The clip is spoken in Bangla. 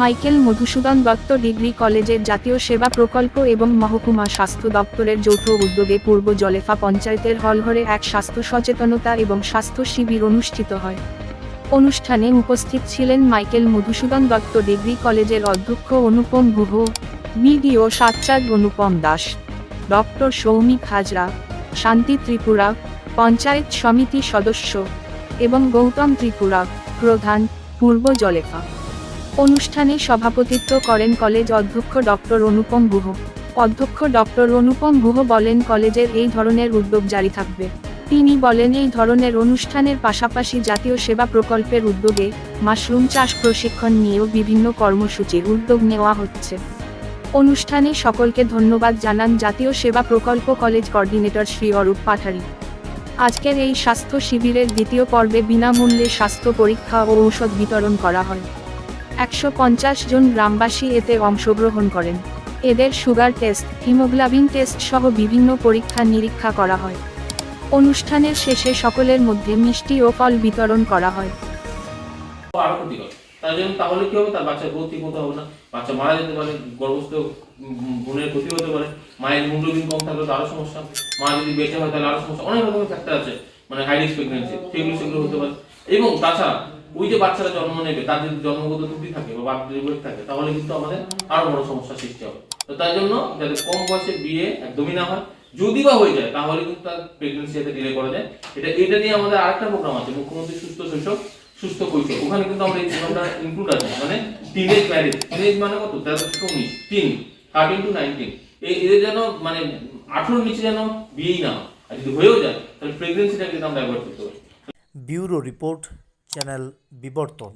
মাইকেল মধুসূদন দত্ত ডিগ্রি কলেজের জাতীয় সেবা প্রকল্প এবং মহকুমা স্বাস্থ্য দপ্তরের যৌথ উদ্যোগে পূর্ব জলেফা পঞ্চায়েতের হলঘরে এক স্বাস্থ্য সচেতনতা এবং স্বাস্থ্য শিবির অনুষ্ঠিত হয়। অনুষ্ঠানে উপস্থিত ছিলেন মাইকেল মধুসূদন দত্ত ডিগ্রি কলেজের অধ্যক্ষ অনুপম গুহ, বিডিও সাতচাঁদ অনুপম দাস, ডক্টর সৌমিক হাজরা, শান্তি ত্রিপুরা পঞ্চায়েত সমিতি সদস্য এবং গৌতম ত্রিপুরা প্রধান, পূর্ব জলেফা। অনুষ্ঠানে সভাপতিত্ব করেন কলেজ অধ্যক্ষ ডক্টর অনুপম গুহ। অধ্যক্ষ ডক্টর অনুপম গুহ বলেন, কলেজের এই ধরনের উদ্যোগ জারি থাকবে। তিনি বলেন, এই ধরনের অনুষ্ঠানের পাশাপাশি জাতীয় সেবা প্রকল্পের উদ্যোগে মাশরুম চাষ, প্রশিক্ষণ নিয়েও বিভিন্ন কর্মসূচির উদ্যোগ নেওয়া হচ্ছে। অনুষ্ঠানে সকলকে ধন্যবাদ জানান জাতীয় সেবা প্রকল্প কলেজ কোঅর্ডিনেটর শ্রী অরূপ পাঠারি। আজকের এই স্বাস্থ্য শিবিরের দ্বিতীয় পর্বে বিনামূল্যে স্বাস্থ্য পরীক্ষা ও ঔষধ বিতরণ করা হয়। একশো পঞ্চাশ জন গ্রামবাসী এতে অংশগ্রহণ করেন। এদের সুগার টেস্ট, হিমোগ্লোবিন টেস্ট সহ বিভিন্ন পরীক্ষা নিরীক্ষা করা হয়। অনুষ্ঠানের শেষে সকলের মধ্যে মিষ্টি ও ফল বিতরণ করা হয়। তার জন্য তাহলে কি হবে? তার বাচ্চার মতো হবে না। বাচ্চা মারা যেতে পারে, গর্ভস্থ বোনের ক্ষতি হতে পারে। মায়ের কম থাকলে আরও সমস্যা। মা যদি বেঁচে হয় তাহলে আরও সমস্যা। অনেক রকমের ফ্যাক্টর আছে মানে প্রেগনেন্সি সেগুলো সেগুলো হতে পারে। এবং তাছাড়া ওই যে বাচ্চারা জন্ম নেবে যদি জন্মগত ত্রুটি থাকে বা ডেলিভারি থাকে, তাহলে কিন্তু আমাদের আরও বড় সমস্যা সৃষ্টি হবে। তো তাই জন্য যাতে কম বয়সে বিয়ে একদমই না হয়, যদি বা হয়ে যায়, তাহলে কিন্তু তার প্রেগনেন্সি যাতে ডিলে করা যায়। এটা এটা নিয়ে আমাদের আরেকটা প্রোগ্রাম আছে, মুখ্যমন্ত্রী সুস্থ শৈশব, সুস্থ কৈশোর। ওখানে কিন্তু আমরা এই প্রোগ্রামটা ইনক্লুড আছে মানে টিনেজ ম্যারেজ টিনেজ মানে কত? তেরো থেকে উনিশ, তিন থার্টিন টু নাইনটিন এই এদের যেন মানে আঠেরোর নিচে যেন বিয়েই না হয়। আর যদি হয়েও যায়, তাহলে প্রেগনেন্সিটা কিন্তু আমরা অ্যাভয়েড করতে পারি। Bureau report চ্যানেল বিবর্তন